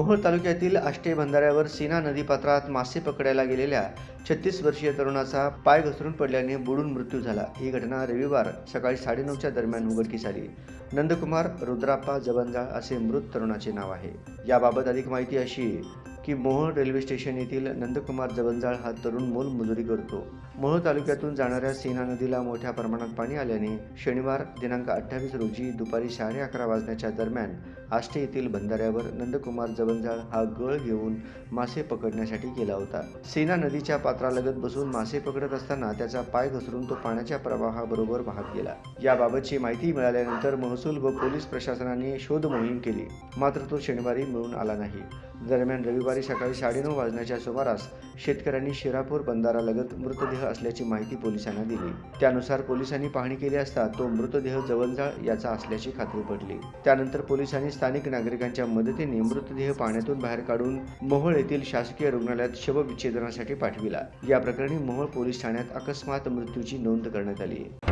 मोहोळ तालुक्यातील आष्टे बंधाऱ्यावर सीना नदीपात्रात मासे पकडायला गेलेल्या छत्तीस वर्षीय तरुणाचा पाय घसरून पडल्याने बुडून मृत्यू झाला. ही घटना रविवार सकाळी साडेनऊच्या दरम्यान उघडकीस आली. नंदकुमार रुद्राप्पा जबंजाळ असे मृत तरुणाचे नाव आहे. याबाबत अधिक माहिती अशी की मोहोळ रेल्वे स्टेशन येथील नंदकुमार जवंजाळ हा तरुण मोलमजुरी करतो. मोहोळ तालुक्यातून जाणाऱ्या सीना नदीला मोठ्या प्रमाणात पाणी आल्याने शनिवार दिनांक अठ्ठावीस रोजी दुपारी साडे अकरा वाजण्याच्या दरम्यान आष्टे येथील बंधाऱ्यावर नंदकुमार जवंजाळ हा गळ घेऊन मासे पकडण्यासाठी गेला होता. सेना नदीच्या पात्रालगत बसून मासे पकडत असताना त्याचा पाय घसरून तो पाण्याच्या प्रवाहाबरोबर वाहत गेला. याबाबतची माहिती मिळाल्यानंतर महसूल व पोलीस प्रशासनाने शोध मोहीम केली. मात्र तो शनिवारी मिळून आला नाही. दरम्यान रविवार सकाळी साडेनऊ वाजण्याच्या सुमारास शेतकऱ्यांनी शिरापूर बंधारालगत मृतदेह असल्याची माहिती पोलिसांना दिली. त्यानुसार पोलिसांनी पाहणी केली असता तो मृतदेह जवंजाळ याचा असल्याची खात्री पडली. त्यानंतर पोलिसांनी स्थानिक नागरिकांच्या मदतीने मृतदेह पाण्यातून बाहेर काढून मोहोळ येथील शासकीय रुग्णालयात शवविच्छेदनासाठी पाठविला. या प्रकरणी मोहोळ पोलीस ठाण्यात अकस्मात मृत्यूची नोंद करण्यात आली. आहे